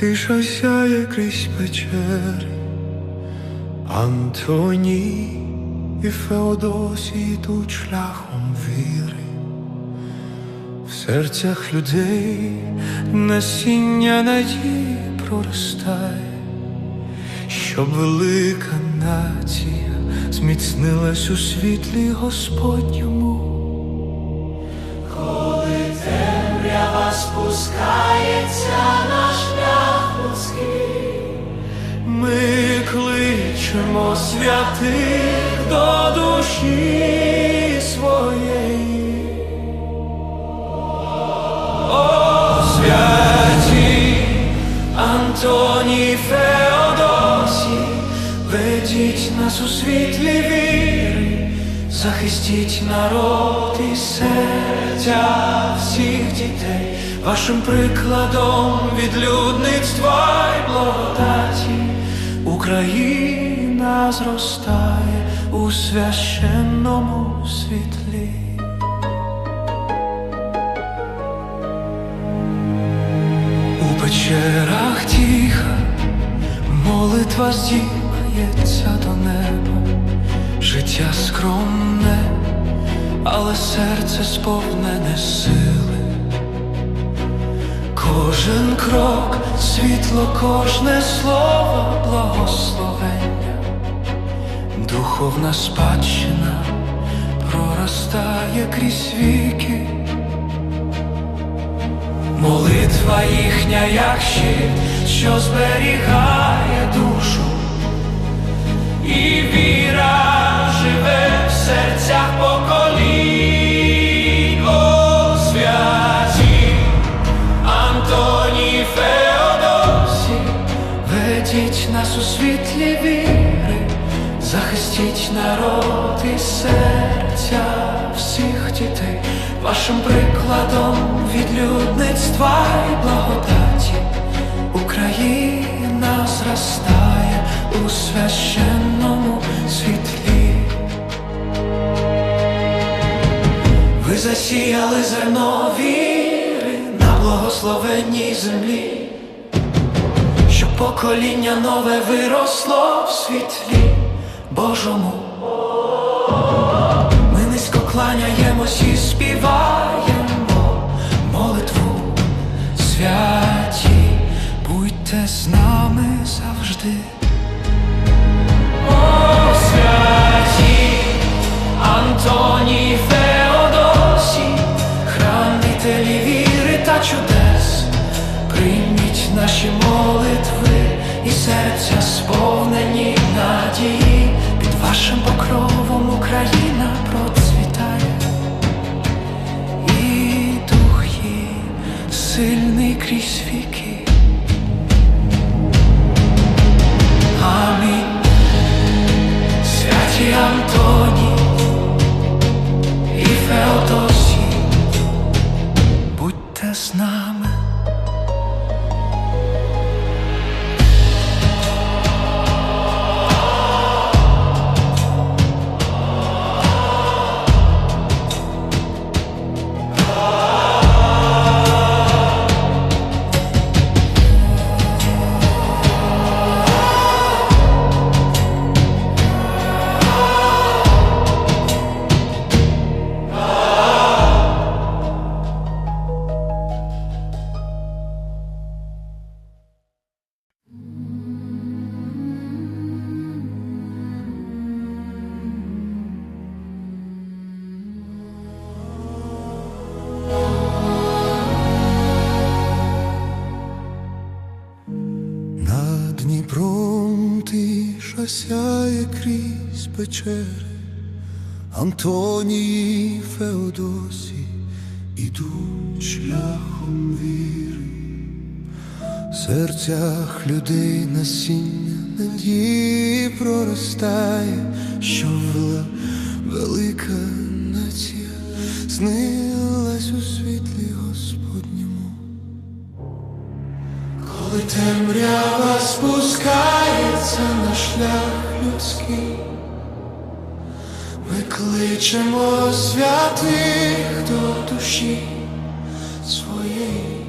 Тиша сяє крізь печери, Антоній і Феодосій йдуть шляхом віри. В серцях людей насіння надії проростає, щоб велика нація зміцнилась у світлі Господньому. Коли Темрява спускається на Ми кличемо святих до душі своєї. О, святі Антоній Феодосій, ведіть нас у світлі віри, захистіть народ і серця всіх дітей, вашим прикладом відлюдництва й благодаті Україна зростає у священному світлі. У печерах тиха молитва здіймається до неба, життя скромне, але серце сповнене сили. Кожен крок, світло, кожне слово, благословення, духовна спадщина проростає крізь віки. Молитва їхня, як щит, що зберігає душу, і віра живе в серцях поколінь, прикладом відлюдництва і благодаті Україна зростає у священному світлі. Ви засіяли зерно віри на благословенній землі, щоб покоління нове виросло в світлі Божому. Ми низько кланяємось і співаємо святі, будьте з нами завжди. О, святі Антоній Феодосій, хранителі віри та чудес, прийміть наші молитви і серця сповнені надії, під вашим покровом Україна сильний крізь печери, Антонії Феодосі ідуть шляхом віри, в серцях людей насіння надії проростає, що вела велика нація, снилась у світлі Господньому. Коли темрява спускається на шлях людський, кличемо святих до душі своєї.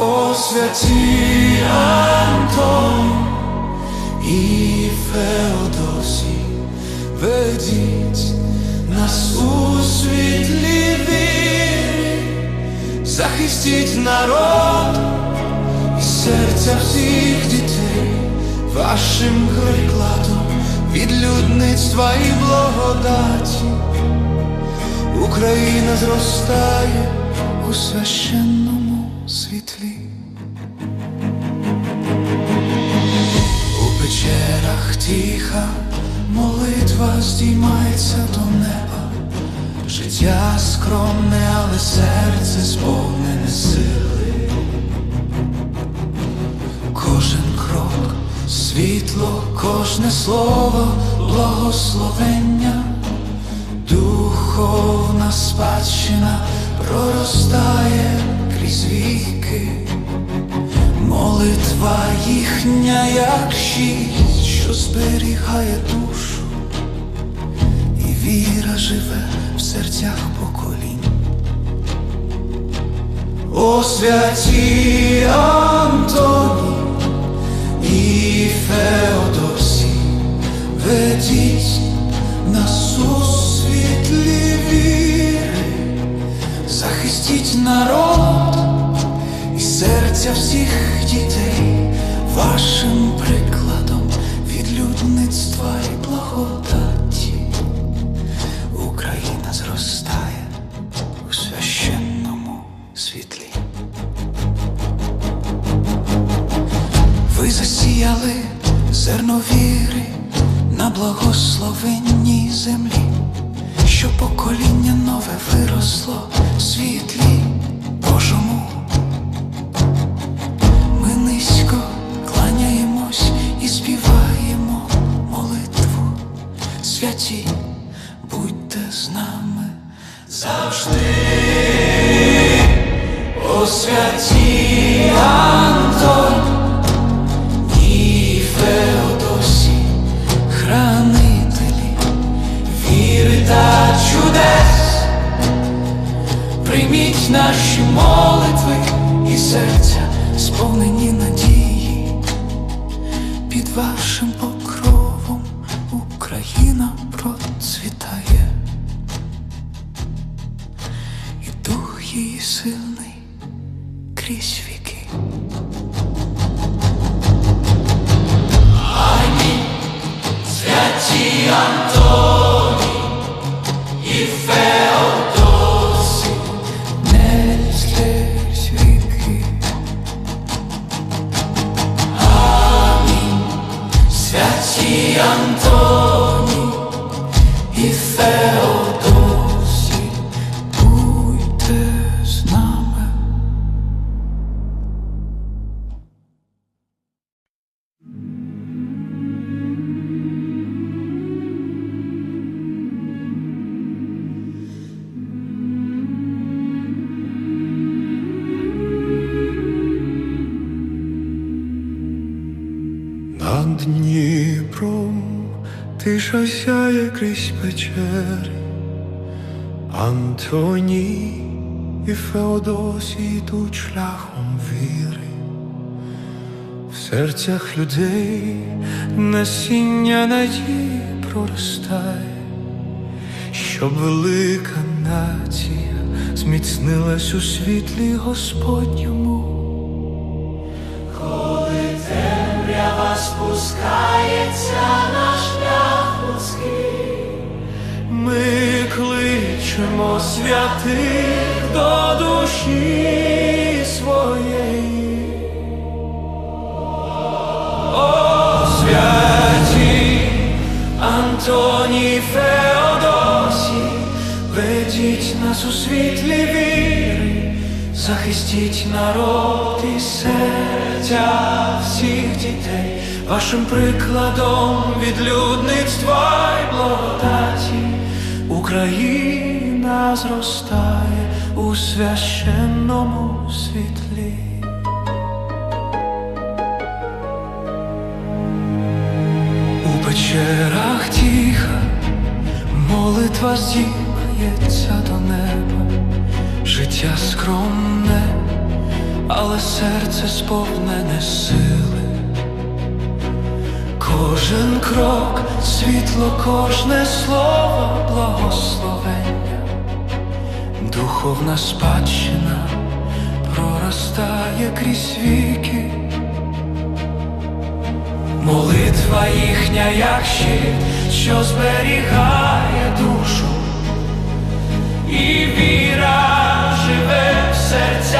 О, святі Антон і Феодосі, ведіть нас у світлі вірі, захистіть народ і серця всіх дітей вашим прикладом від людництва і благодаті. Україна зростає у священному світлі. У печерах тиха молитва здіймається до неба, життя скромне, але серце сповнене сили. Кожен крок, світло, кожне слово, благословення, духовна спадщина проростає крізь віки. Молитва їхня, як щит, що зберігає душу, і віра живе в серцях поколінь. О святі Феодосі, ведіть нас у світлі віри, захистіть народ і серця всіх дітей вашим прикладом від людництва і благодаті. Україна зростає у священному світлі. Ви засіяли зерно віри на благословенній землі, що покоління нове виросло в світлі Божому. Ми низько кланяємось і співаємо молитву. Святі, будьте з нами завжди. О святі наші молитви і серця, сповнені надії, під вашим покровом Україна процвітає, і дух її сильний крізь віки. Святі Антоні тиша сяє крізь печери, Антоній і Феодосій йдуть шляхом віри, в серцях людей насіння надії проростає, щоб велика нація зміцнилась у світлі Господньому. Коли темрява спускається на Ми кличемо святих до душі своєї. О, святі Антоній Феодосі, ведіть нас у світлі віри, захистіть народ і серця всіх дітей, вашим прикладом від людництва й благодаті. Україна зростає у священному світлі. У печерах тиха молитва здіймається до неба, життя скромне, але серце сповнене сили. Кожен крок, світло, кожне слово, благословення, духовна спадщина проростає крізь віки. Молитва їхня, як щит, що зберігає душу, і віра живе в серцях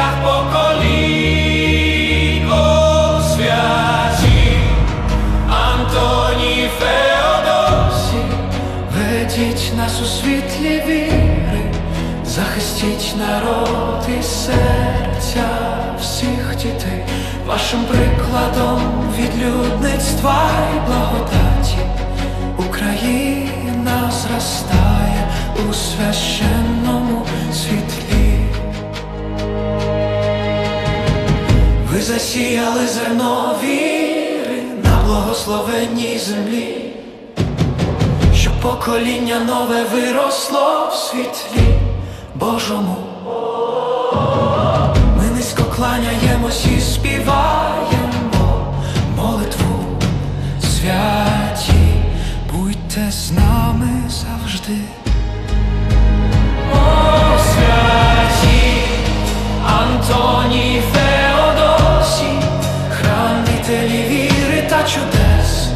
вашим прикладом відлюдництва і благодаті Україна зростає у священному світлі. Ви засіяли зерно віри на благословенній землі, щоб покоління нове виросло в світлі Божому. Кланяємось і співаємо молитву святі, будьте з нами завжди. О, святі Антоній Феодосій, хранителі віри та чудес,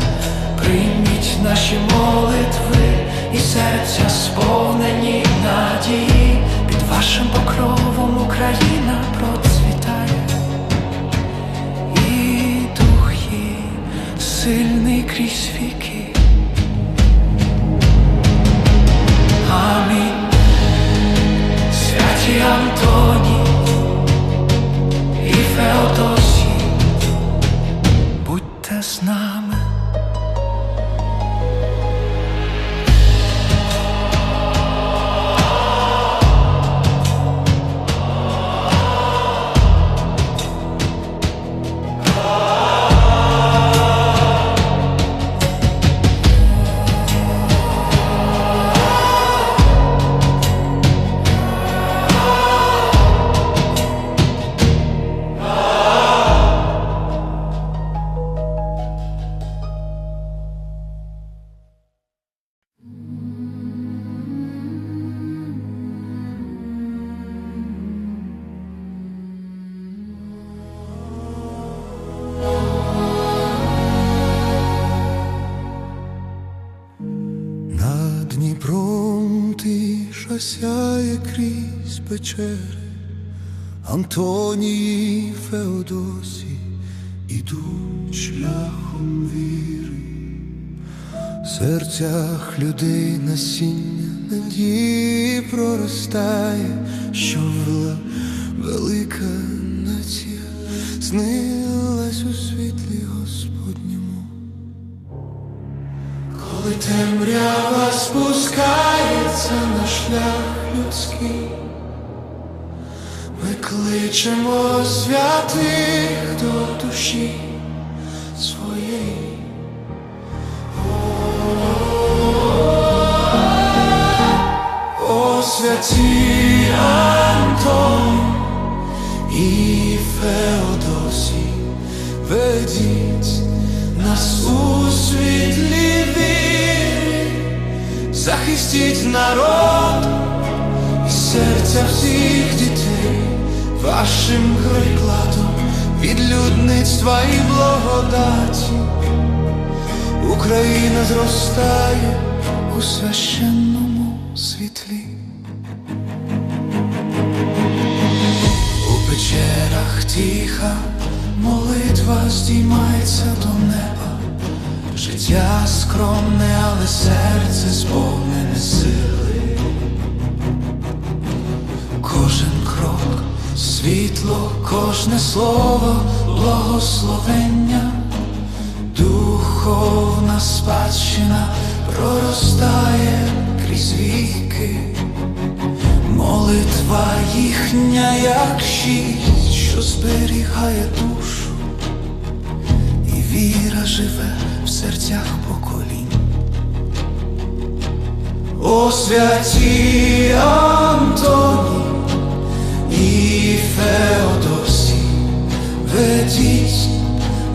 прийміть наші молитви і серця сповнені надії, під вашим покровом Україна сильний крізь віки. Амінь. Святі Антоні печери, Антонії Феодосі ідуть шляхом віри, в серцях людей насіння надії проростає, що вела велика нація, снилась у світлі Господньому. Коли темрява спускається на шлях людський, кличемо святих до душі своєї. О, святі Антон і Феодосій, ведіть нас у світлі віри, захистіть народ і серця всіх дітей вашим прикладом від людництва і благодаті. Україна зростає у священному світлі. У печерах тиха молитва здіймається до неба, життя скромне, але серце сповнене сили. Кожен крок, світло, кожне слово, благословення, духовна спадщина проростає крізь віки. Молитва їхня, як щит, що зберігає душу, і віра живе в серцях поколінь. О святі Феодосі, ведіть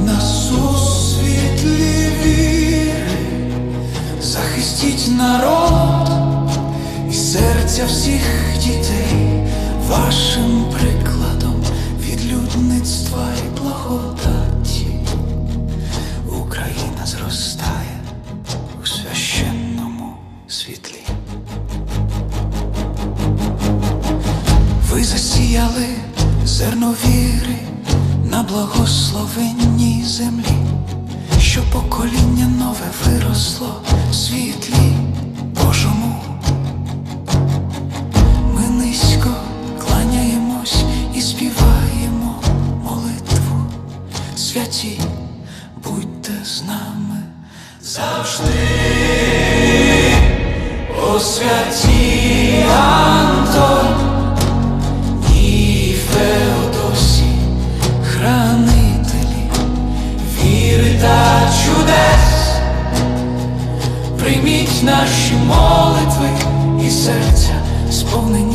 нас у світлі віри, захистіть народ і серця всіх дітей вашим прикладом від людництва і благодаті. Україна зростає у священному світлі. Ви засіяли зерно віри на благословенній землі, що покоління нове виросло в світлі Божому. Ми низько кланяємось і співаємо молитву. Святі, будьте з нами завжди. О святі наші молитви і серця, сповнені